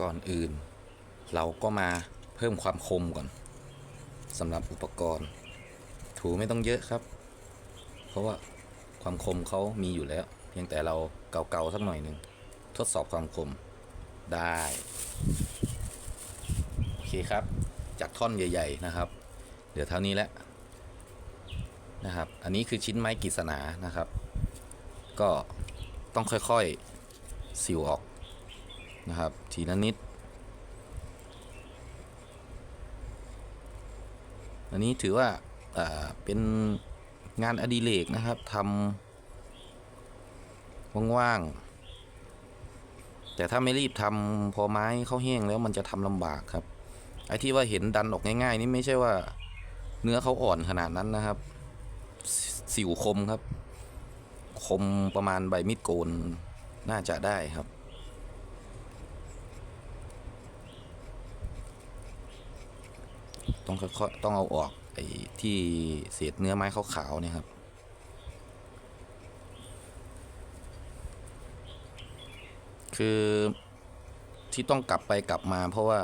ก่อนอื่น เราก็มาเพิ่มความคมก่อนสำหรับอุปกรณ์ ถูไม่ต้องเยอะครับ เพราะว่าความคมเขามีอยู่แล้ว เพียงแต่เราเกาๆสักหน่อยหนึ่งทดสอบความคมได้โอเคครับ จากท่อนใหญ่ ๆนะครับ เดี๋ยวเท่านี้แหละนะครับ อันนี้คือชิ้นไม้กฤษณานะครับ ก็ต้องค่อยๆ สิวออก นะครับ ทีละนิด อันนี้ถือว่าอ่าเป็นงานอดิเรกนะครับทำว่างๆ แต่ถ้าไม่รีบทำพอไม้เขาแห้งแล้วมันจะทำลำบากครับ ไอ้ที่ว่าเห็นดันออกง่าย ๆ นี่ไม่ใช่ว่าเนื้อเขาอ่อนขนาดนั้นนะครับสสิวคมครับ คมประมาณใบมีดโกนน่าจะได้ครับ ต้องค่อยๆต้องเอาออกไอ้ที่เศษเนื้อไม้ขาวๆเนี่ยครับคือที่ต้องกลับไปกลับมา เพราะว่า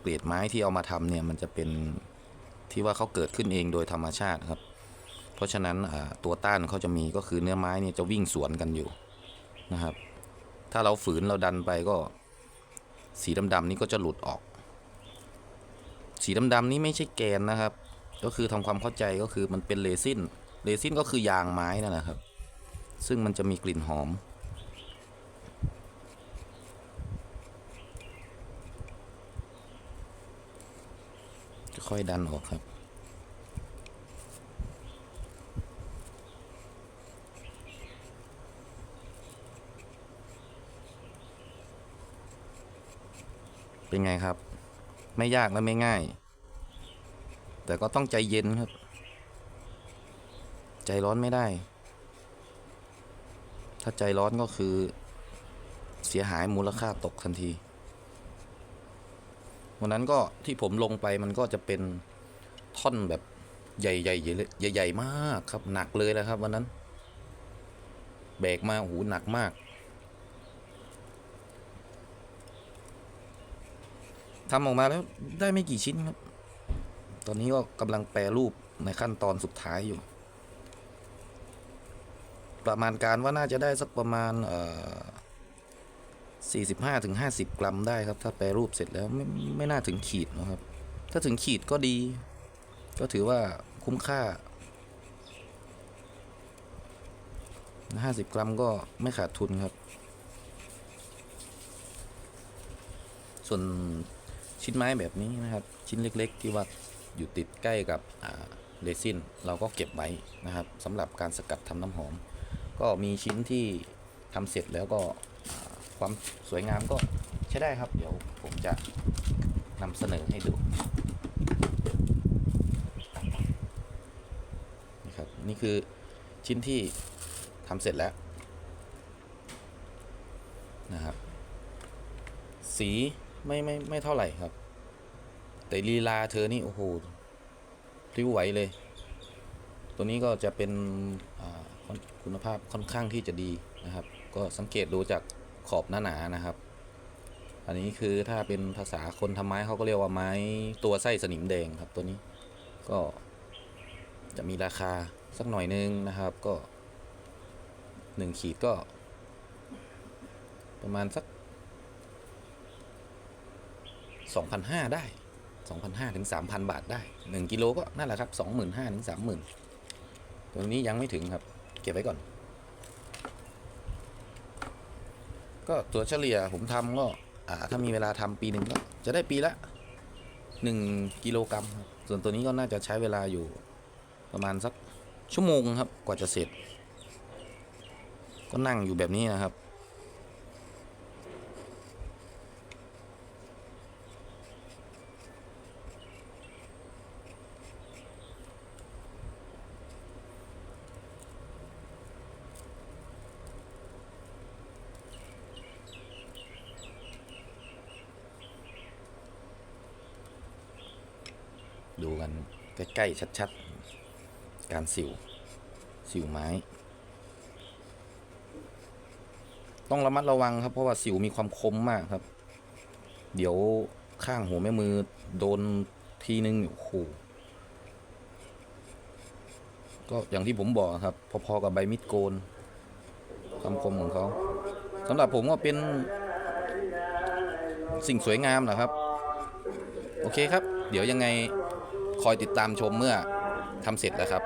เกรดไม้ที่เอามาทำเนี่ยมันจะเป็นที่ว่าเขาเกิดขึ้นเองโดยธรรมชาติครับ เพราะฉะนั้นตัวต้านเขาจะมีก็คือเนื้อไม้เนี่ยจะวิ่งสวนกันอยู่นะครับ ถ้าเราฝืนเราดันไปก็สีดำๆนี่ก็จะหลุดออก สีดำๆนี่ไม่ใช่แกนนะครับ ก็คือทำความเข้าใจก็คือมันเป็นเรซินเรซินก็คือยางไม้นั่นแหละครับ ซึ่งมันจะมีกลิ่นหอม ค่อยดันออกครับเป็นไงครับ ไม่ยากและไม่ง่าย แต่ก็ต้องใจเย็นครับ ใจร้อนไม่ได้ ถ้าใจร้อนก็คือ เสียหายมูลค่าตกทันทีวันนั้นก็ที่ผมลงไปมันก็จะเป็นท่อนแบบใหญ่ๆใหญ่ใหญ่ๆมากครับ หนักเลยนะครับ วันนั้น แบกมาโอ้โหหนักมาก ทำออกมาแล้วได้ไม่กี่ชิ้นครับ ตอนนี้ก็กำลังแปรรูปในขั้นตอนสุดท้ายอยู่ ประมาณการว่าน่าจะได้สักประมาณเอ่อ45ถึง50กรัมได้ครับ ถ้าแปรรูปเสร็จแล้วไม่ไม่น่าถึงขีดนะครับ ถ้าถึงขีดก็ดี ก็ถือว่าคุ้มค่า50กรัมก็ไม่ขาดทุนครับ ส่วน ชิ้นไม้แบบนี้นะครับ ชิ้นเล็กๆ ที่ว่าอยู่ติดใกล้กับเรซินเราก็เก็บไว้นะครับสำหรับการสกัดทำน้ำหอม ก็มีชิ้นที่ทำเสร็จแล้วก็ความสวยงามก็ใช้ได้ครับ เดี๋ยวผมจะนำเสนอให้ดูนี่ครับนี่คือชิ้นที่ทำเสร็จแล้วนะครับ สี ไม่ไม่ไม่เท่าไหร่ครับ แต่ลีลาเธอนี่โอ้โหพริ้วไหวเลย ตัวนี้ก็จะเป็นคุณภาพค่อนข้างที่จะดีนะครับ ก็สังเกตดูจากขอบหนาๆนะครับ อันนี้คือถ้าเป็นภาษาคนทำไม้เขาก็เรียกว่าไม้ตัวไส้สนิมแดงครับ ตัวนี้ก็จะมีราคาสักหน่อยนึงนะครับ ก็หนึ่งขีดก็ ประมาณสัก 2,500 ได้ 2,500ถึง3,000 บาทได้ 1 กิโลก็นั่นแหละครับ 25,000ถึง30,000 ตัวนี้ยังไม่ถึงครับ เก็บไว้ก่อน ก็ตัวเฉลี่ยผมทำก็ถ้ามีเวลาทำปีหนึ่งก็จะได้ปีละ 1 กิโลกรัมครับ ส่วนตัวนี้ก็น่าจะใช้เวลาอยู่ประมาณสักชั่วโมงครับ กว่าจะเสร็จ ก็นั่งอยู่แบบนี้นะครับ ดูกันใกล้ๆชัดๆ การสิว สิวไม้ ต้องระมัดระวังครับเพราะว่าสิวมีความคมมากครับ เดี๋ยวข้างหัวแม่มือโดนทีนึงโอ้โหก็อย่างที่ผมบอกครับ พอๆกับใบมิดโกนคำคมของเขาสำหรับผมก็เป็นสิ่งสวยงามนะครับ โอเคครับ เดี๋ยวยังไง คอยติดตามชมเมื่อทำเสร็จแล้วครับ